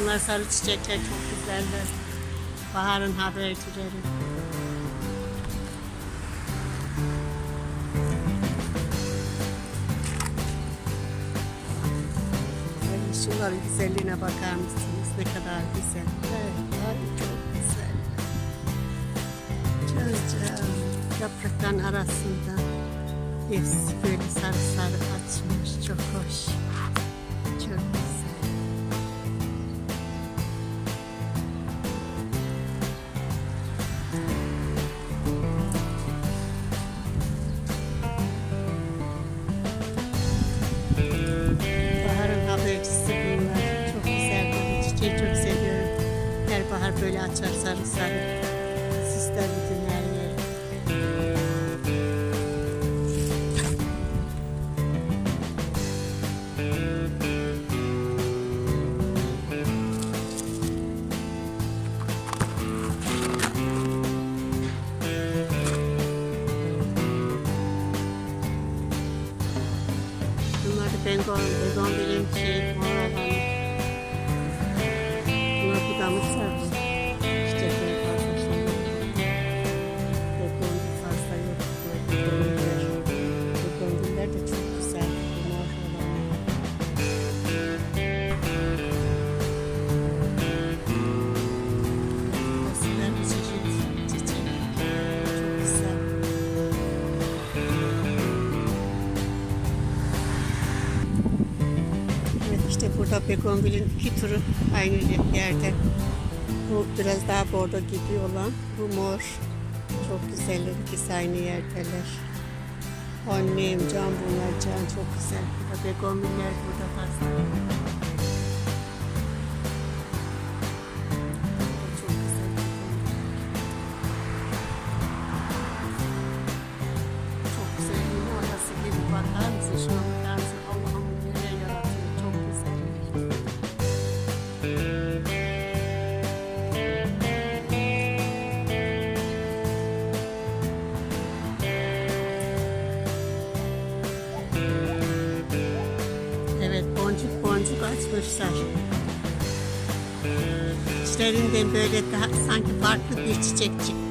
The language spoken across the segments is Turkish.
Bunlar sarı çiçekler çok güzeller. Baharın habercileri. Şunların güzelliğine bakar mısınız? Ne kadar güzel. Evet, ay, çok güzel. Çocuğum, yaprakların arasında hepsi böyle sarı sarı açmış. Çok hoş. Böyle açar sarı sarı. Süsler bütün her yeri. Bunlar da bengon, begonvilin iki türü aynı yerde. Bu biraz daha bordo gibi olan, bu mor. Çok güzeller, ikisi aynı yerdeler. Annem, can bunlar, can çok güzel. Burada begonviller burada fazla. Açmışlar. İçlerinden böyle daha sanki farklı bir çiçek çıkmış.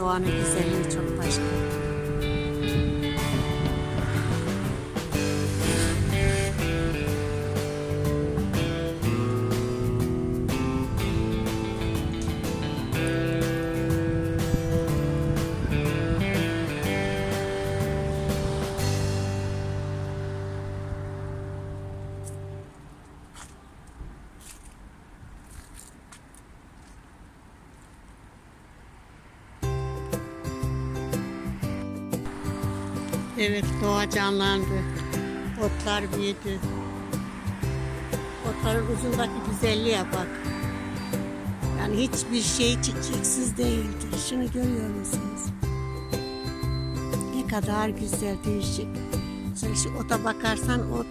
Doğanın güzelliği çok başka. Evet doğa canlandı. Otlar büyüdü. Otların ucundaki güzelliğe bak. Yani hiçbir şey çiçeksiz değildir. Şunu görüyor musunuz? Ne kadar güzel değişik. Sen şu ota bakarsan ot.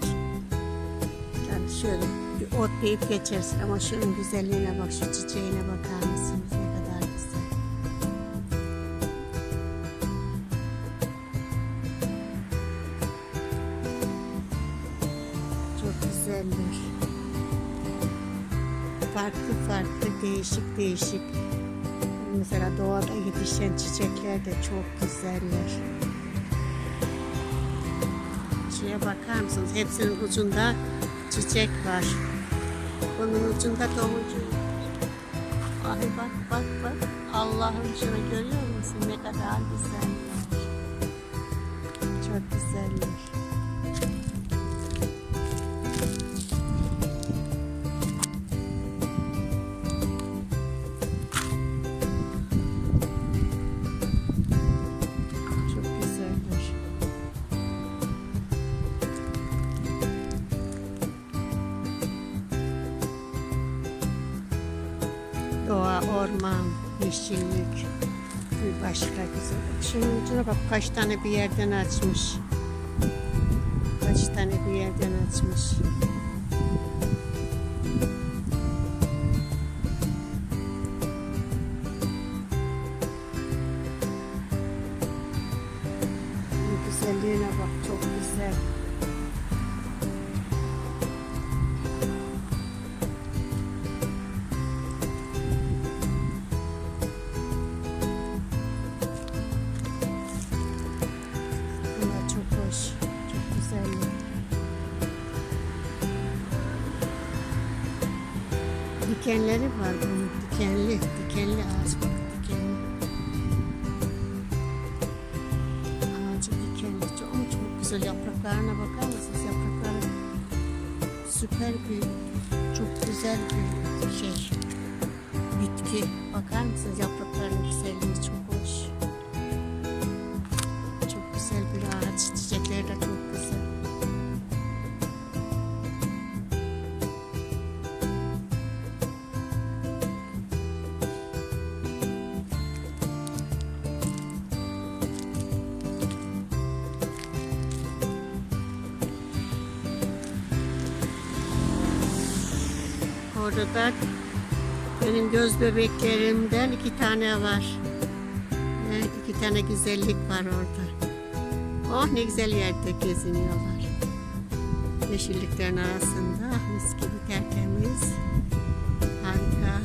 Yani şöyle bir ot deyip geçersin ama şunun güzelliğine bak, şu çiçeğine bakar mısınız? Farklı farklı, değişik değişik. Mesela doğada yetişen çiçekler de çok güzeller. Şuraya bakar mısınız? Hepsinin ucunda çiçek var. Bunun ucunda tomurcuk. Ay bak bak bak. Allah'ım şunu görüyor musun? Ne kadar güzel. Çok güzeller. Orman, yeşillik. Bir başka güzel. Ucuna bak kaç tane bir yerden açmış. Kaç tane bir yerden açmış. Dikenleri var bunun. Dikenli. Dikenli ağaç. Bak dikenli. Ağacı dikenli. Çok, çok güzel. Yapraklarına bakar mısınız? Yaprakları süper bir, çok güzel bir şey. Bitki. Bakar mısınız? Yapraklarının güzelliği. Çok Orada da benim göz bebeklerimden iki tane var. Evet, iki tane güzellik var orada. Oh ne güzel yerde geziniyorlar. Yeşilliklerin arasında mis gibi tertemiz. Harika.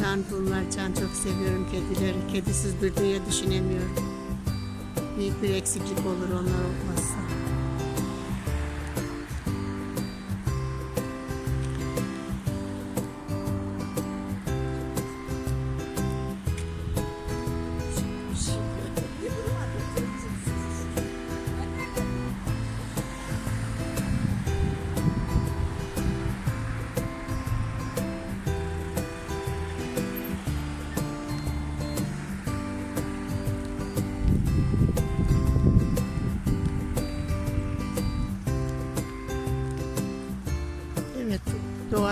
Can bunlar, can çok seviyorum kedileri. Kedisiz bir dünya düşünemiyorum. Büyük bir eksiklik olur onlar olmazsa.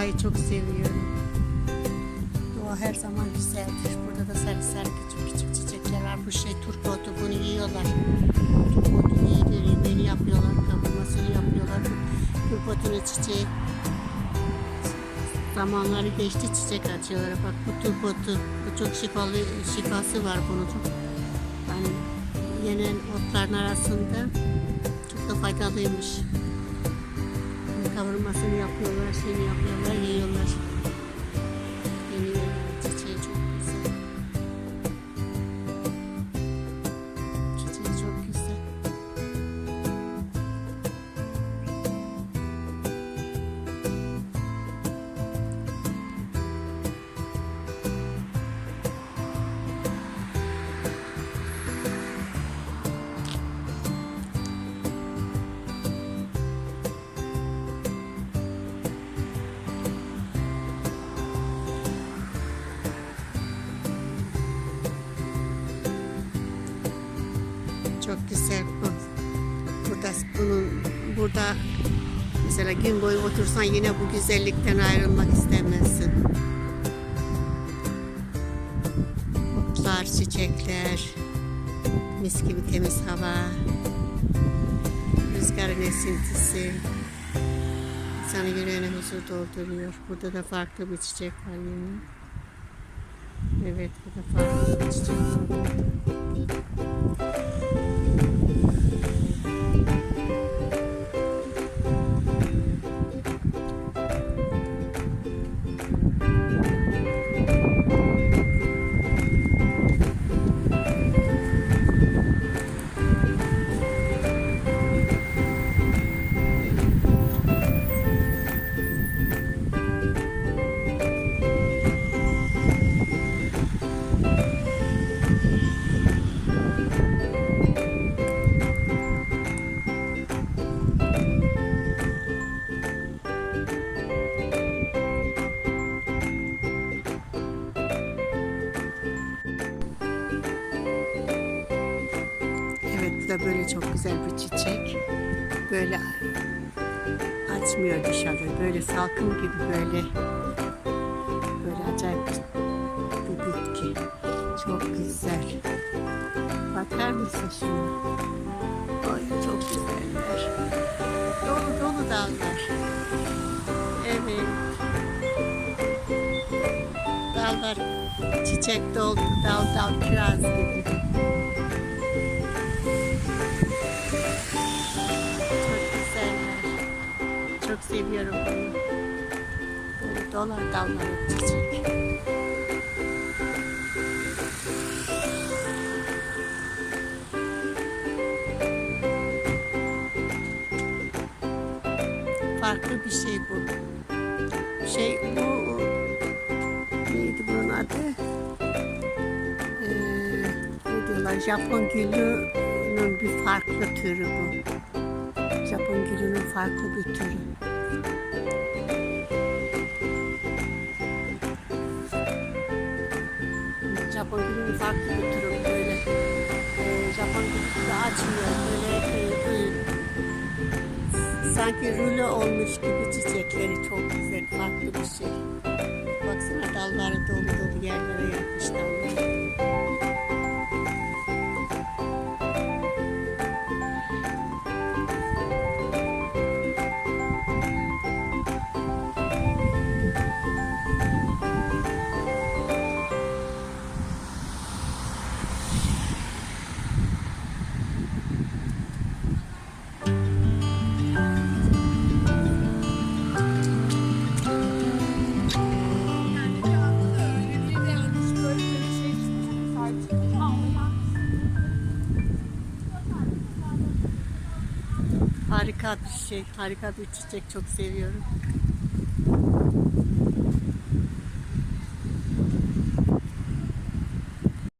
Doğayı çok seviyorum. Doğa her zaman güzeldir. Burada da sarı sarı küçük küçük çiçekler var. Bu şey turpotu, bunu yiyorlar. Turpotu iyidir, yemeğini yapıyorlar, kavurmasını yapıyorlar. Turpotun çiçeği zamanları geçti çiçek açıyorlar. Bak bu turpotu, bu çok şifalı, şifası var bunun. Yani yenen otların arasında çok da faydalıymış. Kavurmasını yapıyorlar, şeyini yapıyorlar, yiyorlar. Yeniyorlar, Çok güzel bu. Burada bunun burada mesela gün boyu otursan yine bu güzellikten ayrılmak istemezsin. Otlar, çiçekler, mis gibi temiz hava, rüzgarın esintisi insanı yüreğine huzur dolduruyor. Burada da farklı bir çiçek var yine. Evet, burada farklı bir çiçek var. Da böyle çok güzel bir çiçek. Böyle açmıyor dışarı. Böyle salkım gibi böyle böyle acayip bir bitki. Çok güzel. Bakar mısın şuna? Ay çok güzeller. Dolu dolu dallar. Evet. Dallar çiçek doldu. Dal dal kiraz gibi. Seviyorum bunu. Böyle dolar dalları çiçek. Farklı bir şey bu. Şey bu neydi bunun adı? Ee, ne diyorlar? Japon gülünün bir farklı türü bu. Japon gülünün farklı bir türü. Japon gülünün farklı bir türü böyle. Ee, Japon gülü açmıyor. Böyle e, e, sanki rulo olmuş gibi çiçekleri çok güzel, farklı bir şey. Baksana dalları dolu şey, harika bir çiçek çok seviyorum.